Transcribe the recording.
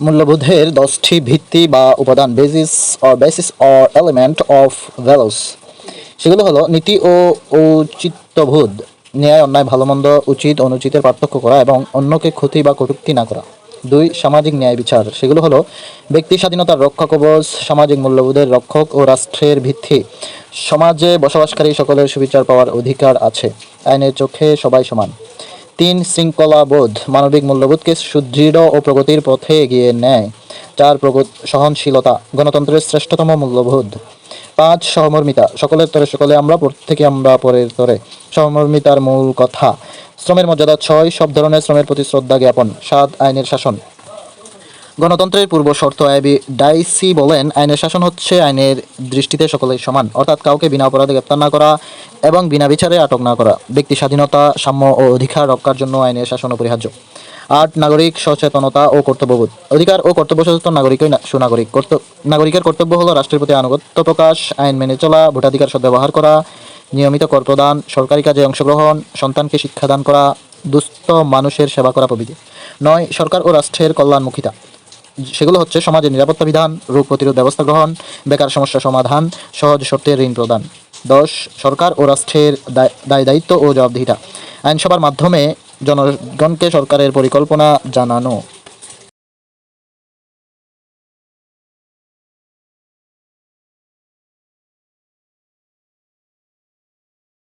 মূল্যবোধের দশটি ভিত্তি বা উপাদান basis or basis or element of values সেগুলো হলো নীতি ও ঔচিত্যবোধ, ন্যায়, অন্যায় ভালো মন্দ উচিত, অনুচিতের পার্থক্য করা এবং অন্যকে ক্ষতি বা কটূক্তি না করা। দুই, সামাজিক ন্যায় বিচার। সেগুলো হলো ব্যক্তি স্বাধীনতার রক্ষা কবচ, সামাজিক মূল্যবোধের রক্ষক ও রাষ্ট্রের ভিত্তি। সমাজে বসবাসকারী সকলের সুবিচার পাওয়ার অধিকার আছে। আইনের চোখে সবাই সমান। তিন শৃঙ্খলাবোধ মানবিক মূল্যবোধকে সুদৃঢ় ও প্রগতির পথে এগিয়ে নেয়। চার সহনশীলতা, গণতন্ত্রের শ্রেষ্ঠতম মূল্যবোধ। পাঁচ, সহমর্মিতা, সকলের তরে সকলে আমরা থেকে আমরা, পরের তরে। সহমর্মিতার মূল কথা, শ্রমের মর্যাদা, ছয়, সব ধরনের শ্রমের প্রতি শ্রদ্ধা জ্ঞাপন। সাত, আইনের শাসন। গণতন্ত্রের পূর্ব শর্ত আইবি ডাইসি বলেন, আইনের শাসন হচ্ছে আইনের দৃষ্টিতে সকলেই সমান, অর্থাৎ কাউকে বিনা অপরাধে গ্রেপ্তার না করা এবং বিনা বিচারে আটক না করা। ব্যক্তি স্বাধীনতা, সাম্য ও অধিকার রক্ষার জন্য আইনের শাসন অপরিহার্য। আট, নাগরিক সচেতনতা ও কর্তব্যবোধ। অধিকার ও কর্তব্য সচেতন নাগরিকই সুনাগরিক। নাগরিকের কর্তব্য হলো রাষ্ট্রের প্রতি আনুগত্য প্রকাশ, আইন মেনে চলা, ভোটাধিকার সদ্ব্যবহার করা, নিয়মিত কর প্রদান, সরকারি কাজে অংশগ্রহণ, সন্তানকে শিক্ষাদান করা, দুস্থ মানুষের সেবা করা প্রভৃতি। নয়, সরকার ও রাষ্ট্রের কল্যাণমুখিতা। সেগুলো হচ্ছে সমাজের নিরাপত্তা বিধান, রোগ প্রতিরোধ ব্যবস্থা গ্রহণ, বেকার সমস্যা সমাধান, সহজ শর্তে ঋণ প্রদান। দশ, সরকার ও রাষ্ট্রের দায় দায় দায়িত্ব ও জবাবদিহিতা। আইনসভার মাধ্যমে জনগণকে সরকারের পরিকল্পনা জানানো।